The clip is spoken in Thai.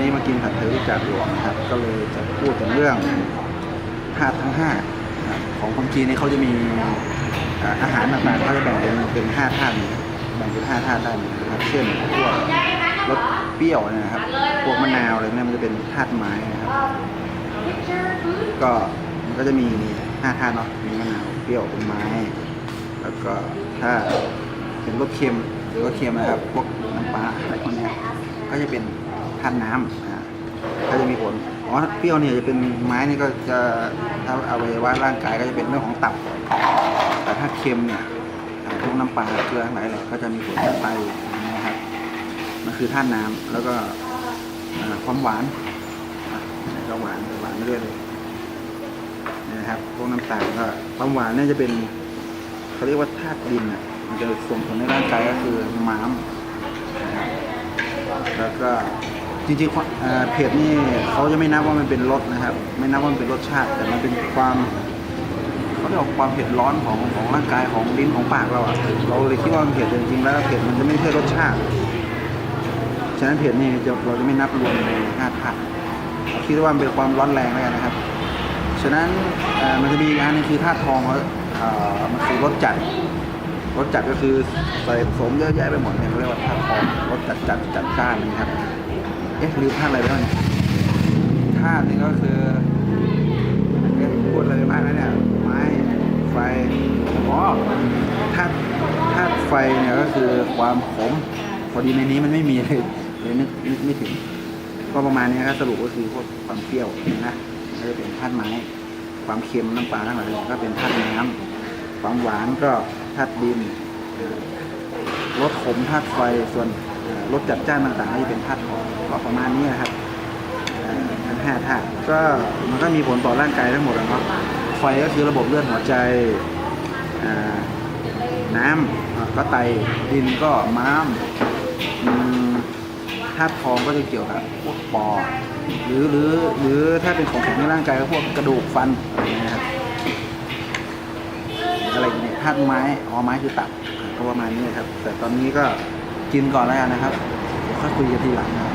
นี้มากินผัดไทยรู้จักหลวงนะครับ ก็เลยจะพูดถึงเรื่องธาตุทั้งห้านะครับของคนจีนนี่เขาจะมีอาหารต่างๆเขาจะแบ่งเป็นเป็นห้าธาตุแบ่งเป็นห้าธาตุได้นะครับเช่นพวกรสเปรี้ยวนะครับพวกมะนาวอะไรเนี่ยมันจะเป็นธาตุไม้นะครับก็มันก็จะมีห้าธาตุเนาะมีมะนาวเปรี้ยวเป็นไม้ แล้วก็ถ้าเป็นรสเค็มหรือว่าเค็มนะครับ พวกน้ำปลาอะไรพวกนี้ก็จะเป็น ธาตุน้ำอ่าก็จะมีผลอ๋อเปรี้ยวเนี่ยจะเป็นไม้นี่ก็จะถ้าเอาไว้ว่าร่างกายก็จะเป็นเรื่องของตับ แต่ถ้าเค็มเนี่ยพวกน้ำปลาเกลือทั้งหลายแหละก็จะมีผลไตนะครับมันคือธาตุน้ำแล้วก็ความหวานก็หวานหวานไปเรื่อยเลยนี่นะครับพวกน้ำตาลก็ความหวานเนี่ยจะเป็นเขาเรียกว่าธาตุดินอะมันจะส่งผลในร่างกายก็คือม้ามนะครับแล้วก็ จริงๆเอ่อเผ็ดนี่เขาจะไม่นับว่ามันเป็นรสนะครับ ไม่นับว่ามันเป็นรสชาติ แต่มันเป็นความเขาเรียกว่าความเผ็ดร้อนของของร่างกายของลิ้นของปากเราอะเราเลยคิดว่ามันเผ็ดแต่จริงๆแล้วเผ็ดมันจะไม่ใช่รสชาติ ฉะนั้นเผ็ดนี่จะเราจะไม่นับรวมในห้าธาตุเราคิดว่ามันเป็นความร้อนแรงแล้วกันนะครับ ฉะนั้นเอ่อมันจะมีอีกอันหนึงคือธาตุทองเขาเอ่อมันคือรสจัด รสจัดก็คือใส่ผสมเยอะแยะไปหมดเนี่ยเขาเรียกว่าธาตุทองรสจัดจัดจัดจ้านนะครับ เอ๊ะลืมธาอะไรไปบ้างเนี่ยธาตุนี่ก็คือเอ๊ะพูดอะไรไปบ้างนะเนี่ยไม้ไฟอ๋อธาตุธาตุไฟเนี่ยก็คือความขมพอดีในนี้มันไม่มีเลยเลยนึกนึกไม่ถึง ก็ประมาณนี้ครับสรุปก็คือพวกความเปรี้ยวนะก็จะเป็นธาตุไม้ ความเค็มน้ำปลาทั้งหลายก็เป็นธาตุน้ำความหวานก็ธาตุดินรสขมธาตุไฟส่วน รสจัดจ้านต่างๆก็จะเป็นธาตุทองก็ประมาณนี้นะครับทั้งห้าธาตุก็มันก็มีผลต่อร่างกายทั้งหมดอะเนาะไฟก็คือระบบเลือดหัวใจน้ำอ่าก็ไตดินก็ม้ามธาตุทองก็จะเกี่ยวกับพวกปอดหรือหรือหรือถ้าเป็นของแข็งในร่างกายก็พวกกระดูกฟันอะไรอย่างเงี้ยครับอะไรอย่างเงี้ยธาตุไม้อ๋อไม้คือตับก็ประมาณนี้ครับ แต่ตอนนี้ก็ กินก่อนแล้วกันนะครับเดี๋ยวค่อยคุยกันทีหลังนะ